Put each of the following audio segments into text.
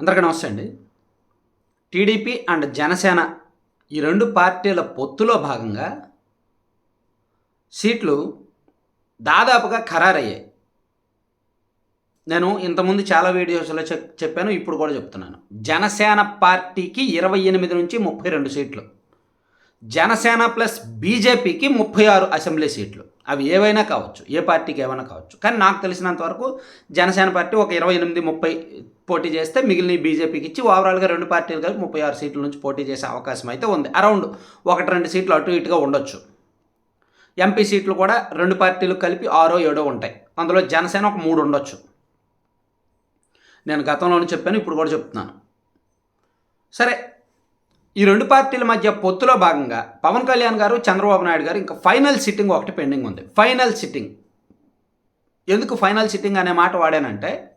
అందరికీ నమస్తే అండి. టీడీపీ అండ్ జనసేన ఈ రెండు పార్టీల పొత్తులో భాగంగా సీట్లు దాదాపుగా ఖరారయ్యాయి. నేను ఇంతకుముందు చాలా వీడియోస్లో చెప్పాను ఇప్పుడు కూడా చెప్తున్నాను. జనసేన పార్టీకి ఇరవై ఎనిమిది నుంచి ముప్పై రెండు సీట్లు. జనసేన ప్లస్ బీజేపీకి ముప్పై ఆరు అసెంబ్లీ సీట్లు. అవి ఏవైనా కావచ్చు ఏ పార్టీకి ఏమైనా కావచ్చు. కానీ నాకు తెలిసినంత వరకు జనసేన పార్టీ ఒక ఇరవై ఎనిమిది ముప్పై పోటీ చేస్తే మిగిలిన బీజేపీకి ఇచ్చి ఓవరాల్గా రెండు పార్టీలు కలిపి ముప్పై ఆరు సీట్ల నుంచి పోటీ చేసే అవకాశం అయితే ఉంది. అరౌండ్ ఒకటి రెండు సీట్లు అటు ఇటుగా ఉండొచ్చు. ఎంపీ సీట్లు కూడా రెండు పార్టీలు కలిపి ఆరో ఏడో ఉంటాయి. అందులో జనసేన ఒక మూడు ఉండొచ్చు. నేను గతంలోనే చెప్పాను ఇప్పుడు కూడా చెప్తున్నాను. సరే ఈ రెండు పార్టీల మధ్య పొత్తులో భాగంగా పవన్ కళ్యాణ్ గారు చంద్రబాబు నాయుడు గారు ఇంకా ఫైనల్ సిట్టింగ్ ఒకటి పెండింగ్ ఉంది. Final sitting. ఎందుకు ఫైనల్ సిట్టింగ్ అనే మాట వాడానంటే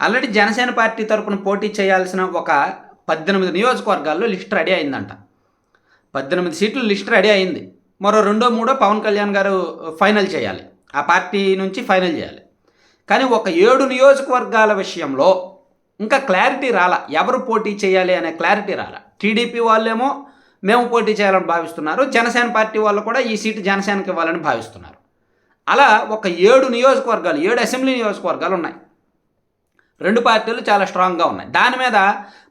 ఆల్రెడీ జనసేన పార్టీ తరపున పోటీ చేయాల్సిన ఒక పద్దెనిమిది నియోజకవర్గాల్లో లిస్ట్ రెడీ అయిందంట. పద్దెనిమిది సీట్లు లిస్ట్ రెడీ అయింది. మరో రెండో మూడో పవన్ కళ్యాణ్ గారు ఫైనల్ చేయాలి. ఆ పార్టీ నుంచి ఫైనల్ చేయాలి. కానీ ఒక ఏడు నియోజకవర్గాల విషయంలో ఇంకా క్లారిటీ రాలా. ఎవరు పోటీ చేయాలి అనే క్లారిటీ రాలా. టీడీపీ వాళ్ళేమో మేము పోటీ చేయాలని భావిస్తున్నారు. జనసేన పార్టీ వాళ్ళు కూడా ఈ సీటు జనసేనకి ఇవ్వాలని భావిస్తున్నారు. అలా ఒక ఏడు నియోజకవర్గాలు ఏడు అసెంబ్లీ నియోజకవర్గాలు ఉన్నాయి. రెండు పార్టీలు చాలా స్ట్రాంగ్గా ఉన్నాయి. దాని మీద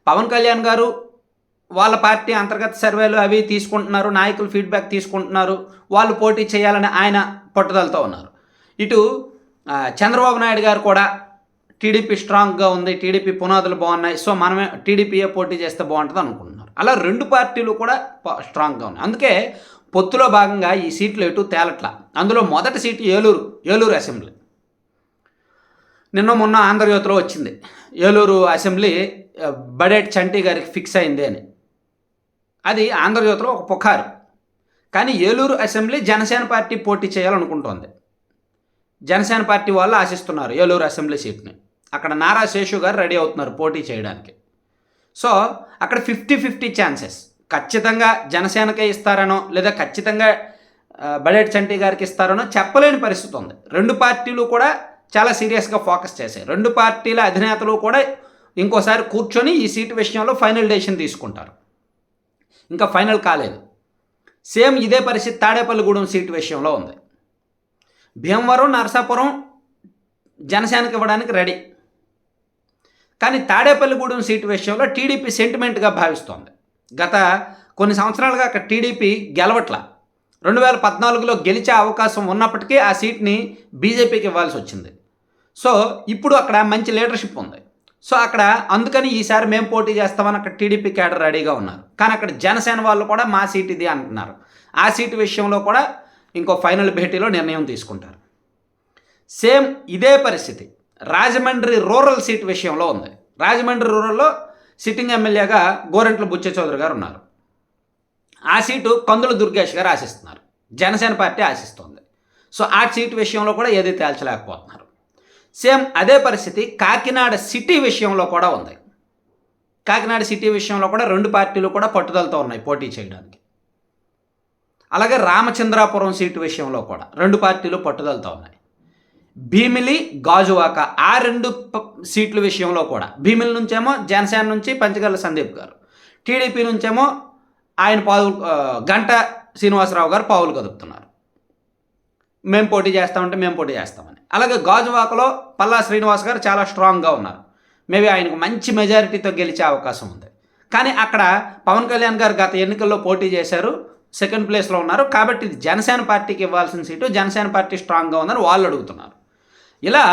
పవన్ కళ్యాణ్ గారు వాళ్ళ పార్టీ అంతర్గత సర్వేలు అవి తీసుకుంటున్నారు నాయకులు ఫీడ్బ్యాక్ తీసుకుంటున్నారు వాళ్ళు పోటీ చేయాలని ఆయన పట్టుదలతో ఉన్నారు. ఇటు చంద్రబాబు నాయుడు గారు కూడా టీడీపీ స్ట్రాంగ్గా ఉంది టీడీపీ పునాదులు బాగున్నాయి సో మనమే టీడీపీయే పోటీ చేస్తే బాగుంటుంది అనుకుంటున్నాం అనుకుంటున్నారు అలా రెండు పార్టీలు కూడా స్ట్రాంగ్గా ఉన్నాయి. అందుకే పొత్తులో భాగంగా ఈ సీట్లు ఎటు తేలట్ల. అందులో మొదటి సీటు ఏలూరు ఏలూరు అసెంబ్లీ. నిన్న మొన్న ఆంధ్రజ్యోతిలో వచ్చింది. ఏలూరు అసెంబ్లీ బడేట్ చంటి గారికి ఫిక్స్ అయింది అని. అది ఆంధ్రజ్యోతిలో ఒక పుకారు. కానీ ఏలూరు అసెంబ్లీ జనసేన పార్టీ పోటీ చేయాలనుకుంటోంది. జనసేన పార్టీ వాళ్ళు ఆశిస్తున్నారు ఏలూరు అసెంబ్లీ సీట్ని. అక్కడ నారా శేషు గారు రెడీ అవుతున్నారు పోటీ చేయడానికి. సో అక్కడ ఫిఫ్టీ ఫిఫ్టీ ఛాన్సెస్ ఖచ్చితంగా జనసేనకే ఇస్తారనో లేదా ఖచ్చితంగా బడేట్ చంటి గారికి ఇస్తారనో చెప్పలేని పరిస్థితి ఉంది. రెండు పార్టీలు కూడా చాలా సీరియస్గా ఫోకస్ చేశాయి. రెండు పార్టీల అధినేతలు కూడా ఇంకోసారి కూర్చొని ఈ సీటు విషయంలో ఫైనల్ డెసిషన్ తీసుకుంటారు. ఇంకా ఫైనల్ కాలేదు. సేమ్ ఇదే పరిస్థితి తాడేపల్లిగూడెం సీటు విషయంలో ఉంది. భీమవరం నరసాపురం జనసేనకి ఇవ్వడానికి రెడీ. కానీ తాడేపల్లిగూడెం సీటు విషయంలో టీడీపీ సెంటిమెంట్గా భావిస్తోంది. గత కొన్ని సంవత్సరాలుగా అక్కడ టీడీపీ గెలవట్ల. రెండు వేల పద్నాలుగులో గెలిచే అవకాశం ఉన్నప్పటికీ ఆ సీట్ని బీజేపీకి ఇవ్వాల్సి వచ్చింది. సో ఇప్పుడు అక్కడ మంచి లీడర్షిప్ ఉంది. సో అక్కడ అందుకని ఈసారి మేము పోటీ చేస్తామని అక్కడ టీడీపీ క్యాడర్ రెడీగా ఉన్నారు. కానీ అక్కడ జనసేన వాళ్ళు కూడా మా సీట్ ఇది అంటున్నారు. ఆ సీటు విషయంలో కూడా ఇంకో ఫైనల్ భేటీలో నిర్ణయం తీసుకుంటారు. సేమ్ ఇదే పరిస్థితి. రాజమండ్రి రూరల్ సీట్ విషయంలో ఉంది. రాజమండ్రి రూరల్లో సిట్టింగ్ ఎమ్మెల్యేగా గోరెంట్ల బుచ్చ చౌదరి గారు ఉన్నారు. ఆ సీటు కందుల దుర్గేష్ గారు ఆశిస్తున్నారు. జనసేన పార్టీ ఆశిస్తోంది. సో ఆ సీటు విషయంలో కూడా ఏది తేల్చలేకపోతున్నారు. సేమ్ అదే పరిస్థితి కాకినాడ సిటీ విషయంలో కూడా ఉంది. కాకినాడ సిటీ విషయంలో కూడా రెండు పార్టీలు కూడా పట్టుదలతో ఉన్నాయి పోటీ చేయడానికి. అలాగే రామచంద్రాపురం సీటు విషయంలో కూడా రెండు పార్టీలు పట్టుదలతో ఉన్నాయి. భీమిలి గాజువాక ఆ రెండు సీట్ల విషయంలో కూడా. భీమిలి నుంచేమో జనసేన నుంచి పంచగల్ల సందీప్ గారు. టీడీపీ నుంచేమో ఆయన పావులు గంట శ్రీనివాసరావు గారు పావులు కదుపుతున్నారు. మేము పోటీ చేస్తామంటే మేము పోటీ చేస్తామని. అలాగే గాజువాకలో పల్లా శ్రీనివాస్ గారు చాలా స్ట్రాంగ్గా ఉన్నారు. మేబీ ఆయనకు మంచి మెజారిటీతో గెలిచే అవకాశం ఉంది. కానీ అక్కడ పవన్ కళ్యాణ్ గారు గత ఎన్నికల్లో పోటీ చేశారు సెకండ్ ప్లేస్లో ఉన్నారు. కాబట్టి ఇది జనసేన పార్టీకి ఇవ్వాల్సిన సీటు జనసేన పార్టీ స్ట్రాంగ్గా ఉందని వాళ్ళు అడుగుతున్నారు. ఇలా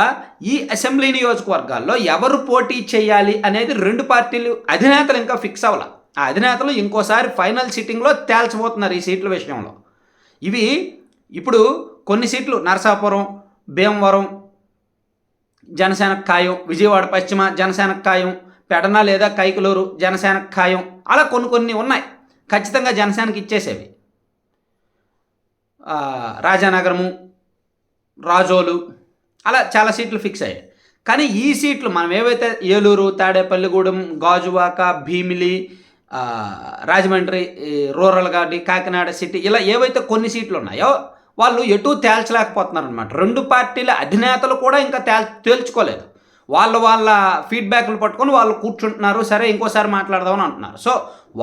ఈ అసెంబ్లీ నియోజకవర్గాల్లో ఎవరు పోటీ చేయాలి అనేది రెండు పార్టీలు అధినేతలు ఇంకా ఫిక్స్ అవ్వాల. ఆ అధినేతలు ఇంకోసారి ఫైనల్ సిట్టింగ్లో తేల్చబోతున్నారు ఈ సీట్ల విషయంలో. ఇవి ఇప్పుడు కొన్ని సీట్లు నరసాపురం భీమవరం జనసేన ఖాయం విజయవాడ పశ్చిమ జనసేన ఖాయం పెడన లేదా కైకలూరు జనసేన ఖాయం అలా కొన్ని కొన్ని ఉన్నాయి. ఖచ్చితంగా జనసేనకి ఇచ్చేసేవి. రాజానగరము రాజోలు అలా చాలా సీట్లు ఫిక్స్ అయ్యాయి. కానీ ఈ సీట్లు మనం ఏవైతే ఏలూరు తాడేపల్లిగూడెం గాజువాక భీమిలి రాజమండ్రి రూరల్ గాడి కాకినాడ సిటీ ఇలా ఏవైతే కొన్ని సీట్లు ఉన్నాయో వాళ్ళు ఎటు తేల్చలేకపోతున్నారు అనమాట రెండు పార్టీల అధినేతలు కూడా ఇంకా తేల్ తేల్చుకోలేదు. వాళ్ళు వాళ్ళ ఫీడ్బ్యాక్లు పట్టుకొని వాళ్ళు కూర్చుంటున్నారు సరే ఇంకోసారి మాట్లాడదామని అంటున్నారు. సో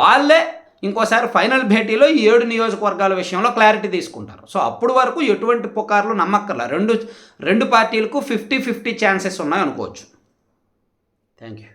వాళ్ళే ఇంకోసారి ఫైనల్ భేటీలో ఈ ఏడు నియోజకవర్గాల విషయంలో క్లారిటీ తీసుకుంటారు. సో అప్పుడు వరకు ఎటువంటి పుకార్లు నమ్మక్కర్లా. రెండు రెండు పార్టీలకు ఫిఫ్టీ ఫిఫ్టీ ఛాన్సెస్ ఉన్నాయనుకోవచ్చు థ్యాంక్ యూ